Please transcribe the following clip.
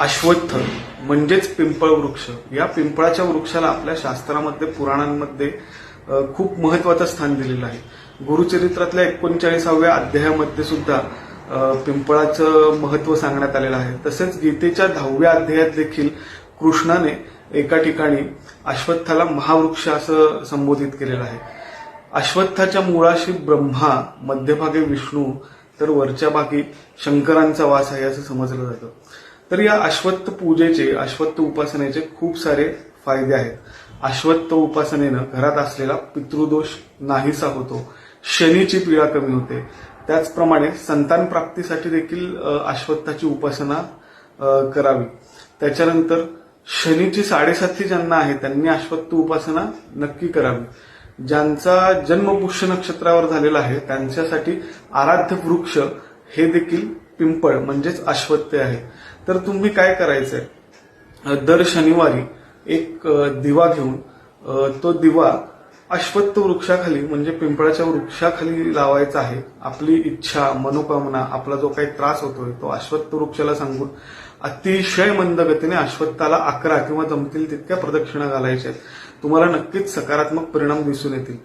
अश्वत्थ म्हणजेच पिंपळ वृक्ष. या पिंपळाच्या वृक्षाला आपल्या शास्त्रामध्ये पुराणांमध्ये खूप महत्वाचं स्थान दिलेलं आहे. गुरुचरित्रातल्या एकोणचाळीसाव्या अध्यायामध्ये सुद्धा पिंपळाचं महत्त्व सांगण्यात आलेलं आहे. तसेच गीतेच्या दहाव्या अध्यायात देखील कृष्णाने एका ठिकाणी अश्वत्थाला महावृक्ष असं संबोधित केलेलं आहे. अश्वत्थाच्या मुळाशी ब्रह्मा मध्यभागी विष्णू तर वरच्या भागी शंकरांचा वास आहे असं समजलं जातं. तर या अश्वत्थ पूजेचे अश्वत्थ उपासनेचे खूप सारे फायदे आहेत. अश्वत्थ उपासनेनं घरात असलेला पितृदोष नाहीसा होतो. शनीची पीडा कमी होते. त्याचप्रमाणे संतान प्राप्तीसाठी देखील अश्वत्थाची उपासना करावी. त्याच्यानंतर शनीची साडेसाती ज्यांना आहे त्यांनी अश्वत्थ उपासना नक्की करावी. ज्यांचा जन्म पुष्य नक्षत्रावर झालेला आहे त्यांच्यासाठी आराध्य वृक्ष हे देखील पिंपळ म्हणजेच अश्वत्थ आहे. तर तुम्ही काय करायचंय? दर शनिवारी एक दिवा घेऊन तो दिवा अश्वत्थ वृक्षाखाली म्हणजे पिंपळाच्या वृक्षाखाली लावायचा आहे. आपली इच्छा मनोकामना आपला जो काही त्रास होतोय तो अश्वत्थ वृक्षाला सांगून अतिशय मंद गतीने अश्वत्थाला अकरा किंवा जमतील तितक्या प्रदक्षिणा घालायच्या आहेत. तुम्हाला नक्कीच सकारात्मक परिणाम दिसून येतील.